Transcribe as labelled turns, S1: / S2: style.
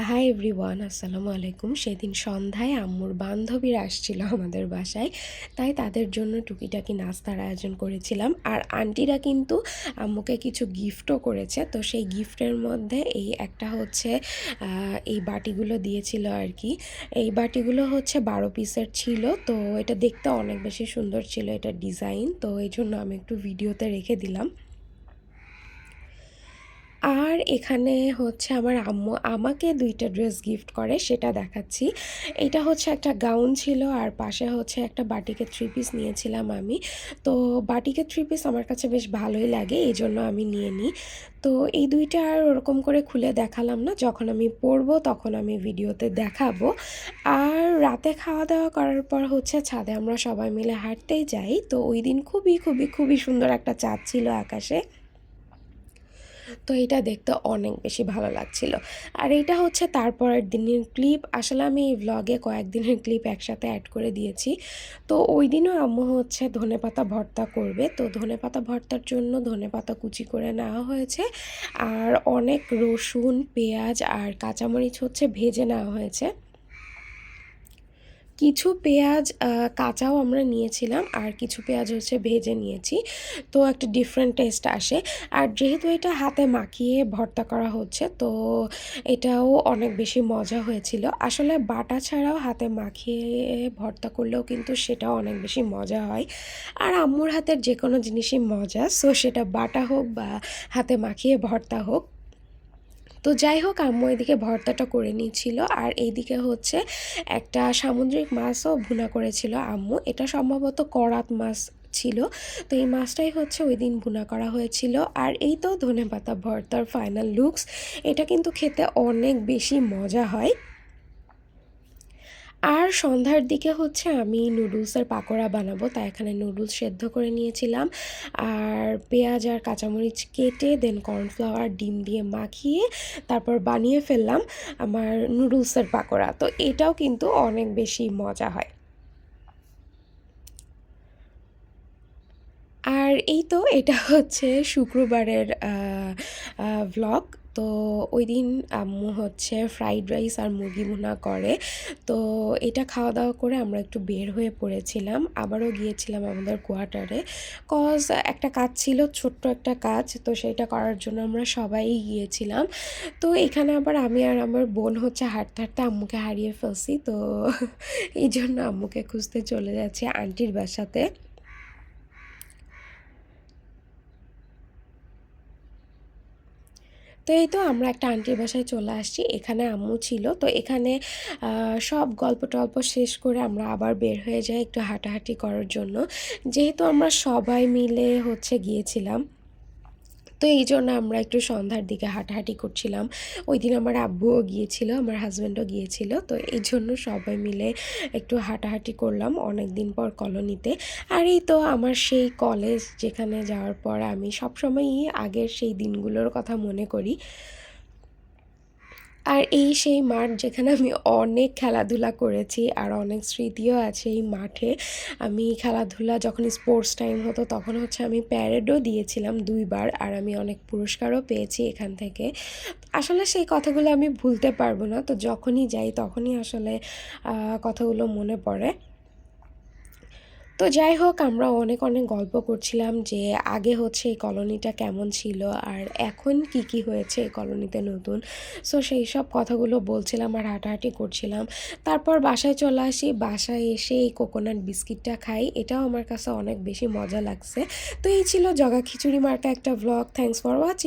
S1: Hi everyone আসসালামু আলাইকুম। সেদিন সন্ধ্যায় আম্মুর বান্ধবীরা আসছিল আমাদের বাসায়। তাই তাদের জন্য টুকিটাকি নাস্তার আয়োজন করেছিলাম। আর আন্টিরা কিন্তু আম্মুকে কিছু গিফটও করেছে। তো সেই গিফটের মধ্যে এই একটা হচ্ছে এই বাটিগুলো দিয়েছিল আর কি এই বাটিগুলো হচ্ছে বারো পিসের ছিল। তো এটা দেখতে অনেক বেশি সুন্দর ছিল এটা ডিজাইন। তো এই জন্য আমি একটু ভিডিওতে রেখে দিলাম। আর এখানে হচ্ছে আমার আম্মু আমাকে দুইটা ড্রেস গিফট করে, সেটা দেখাচ্ছি। এটা হচ্ছে একটা গাউন ছিল আর পাশে হচ্ছে একটা বাটিকের থ্রি পিস নিয়েছিলাম আমি। তো বাটিকের থ্রি পিস আমার কাছে বেশ ভালোই লাগে, এই জন্য আমি নিয়ে নিই। তো এই দুইটা আর ওরকম করে খুলে দেখালাম না, যখন আমি পরবো তখন আমি ভিডিওতে দেখাবো। আর রাতে খাওয়া দাওয়া করার পর হচ্ছে ছাদে আমরা সবাই মিলে হাঁটতেই যাই। তো ওই দিন খুবই খুবই খুবই সুন্দর একটা চাঁদ ছিল আকাশে। তো এটা দেখতে অনেক বেশি ভালো লাগছিল। আর এটা হচ্ছে তারপরের দিনের ক্লিপ। আসলে আমি এই ভ্লগে কয়েকদিনের ক্লিপ একসাথে অ্যাড করে দিয়েছি। তো ওই দিনও আম্মু হচ্ছে ধনেপাতা ভর্তা করবে। তো ধনেপাতা ভর্তার জন্য ধনেপাতা কুচি করে নেওয়া হয়েছে। আর অনেক রসুন, পেঁয়াজ আর কাঁচামরিচ হচ্ছে ভেজে নেওয়া হয়েছে। কিছু পেঁয়াজ কাঁচাও আমরা নিয়েছিলাম আর কিছু পেঁয়াজ হচ্ছে ভেজে নিয়েছি। তো একটা ডিফারেন্ট টেস্ট আসে। আর যেহেতু এটা হাতে মাখিয়ে ভর্তা করা হচ্ছে, তো এটাও অনেক বেশি মজা হয়েছিল। আসলে বাটা ছাড়াও হাতে মাখিয়ে ভর্তা করলেও কিন্তু সেটাও অনেক বেশি মজা হয়। আর আম্মুর হাতের যে কোনো জিনিসই মজা সো সেটা বাটা হোক বা হাতে মাখিয়ে ভর্তা হোক। তো যাই হোক, আম্মু এদিকে ভর্তাটা করে নিয়েছিল আর এইদিকে হচ্ছে একটা সামুদ্রিক মাছও ভুনা করেছিল আম্মু। এটা সম্ভবত করাত মাছ ছিল। তো এই মাছটাই হচ্ছে ওই দিন ভুনা করা হয়েছিল। আর এই তো ধনে পাতা ভর্তার ফাইনাল লুকস এটা কিন্তু খেতে অনেক বেশি মজা হয়। আর সন্ধ্যার দিকে হচ্ছে আমি নুডলসের পাকোড়া বানাবো, তাই এখানে নুডলস সেদ্ধ করে নিয়েছিলাম। আর পেঁয়াজ আর কাঁচামরিচ কেটে দেন কর্নফ্লাওয়ার ডিম দিয়ে মাখিয়ে তারপর বানিয়ে ফেললাম আমার নুডলসের পাকোড়া। তো এটাও কিন্তু অনেক বেশি মজা হয়। আর এই তো, এটা হচ্ছে শুক্রবারের ভ্লগ তো ওই দিন আম্মু হচ্ছে ফ্রাইড রাইস আর মুরগি ভুনা করে। তো এটা খাওয়া দাওয়া করে আমরা একটু বের হয়ে পড়েছিলাম। আবারও গিয়েছিলাম আমাদের কোয়ার্টারে কজ একটা কাজ ছিল, ছোট্ট একটা কাজ, তো সেটা করার জন্য আমরা সবাই গিয়েছিলাম। তো এখানে আবার আমি আর আমার বোন হচ্ছে হাঁটতে হাঁটতে আম্মুকে হারিয়ে ফেলছি। তো এই জন্য আম্মুকে খুঁজতে চলে যাচ্ছি আন্টির বাসাতে। তো এই তো আমরা একটা আন্টির বাসায় চলে আসছি। এখানে আম্মু ছিল। তো এখানে সব গল্প টল্প শেষ করে আমরা আবার বের হয়ে যাই একটু হাঁটাহাঁটি করার জন্য। যেহেতু আমরা সবাই মিলে হচ্ছে গিয়েছিলাম। তো এই জন্য আমরা একটু সন্ধ্যার দিকে হাঁটাহাঁটি করছিলাম। ওই দিন আমার আব্বুও গিয়েছিল, আমার হাজব্যান্ডও গিয়েছিল। তো এই জন্য সবাই মিলে একটু হাঁটাহাঁটি করলাম অনেক দিন পর কলোনিতে। আর এই তো আমার সেই কলেজ যেখানে যাওয়ার পর আমি সবসময়ই আগের সেই দিনগুলোর কথা মনে করি। আর এই সেই মাঠ যেখানে আমি অনেক খেলাধুলা করেছি আর অনেক স্মৃতিও আছে এই মাঠে। আমি খেলাধুলা যখন স্পোর্টস টাইম হতো তখন হচ্ছে আমি প্যারেডও দিয়েছিলাম দুইবার আর আমি অনেক পুরস্কারও পেয়েছি এখান থেকে। আসলে সেই কথাগুলো আমি ভুলতে পারব না, তো যখনই যাই তখনই আসলে কথাগুলো মনে পড়ে। তো যাই হোক, আমরা অনেক অনেক গল্প করছিলাম যে আগে হচ্ছে এই কলোনিটা কেমন ছিল আর এখন কি কি হয়েছে এই কলোনিতে নতুন। সো সেই সব কথাগুলো বলছিলাম আর হাঁটাহাঁটি করছিলাম। তারপর বাসায় চলে আসি, বাসায় এসে এই কোকোনাট বিস্কিটটা খাই। এটাও আমার কাছে অনেক বেশি মজা লাগছে। তো এই ছিল জগা খিচুড়ি মার্কা একটা ভ্লগ থ্যাংকস ফর ওয়াচিং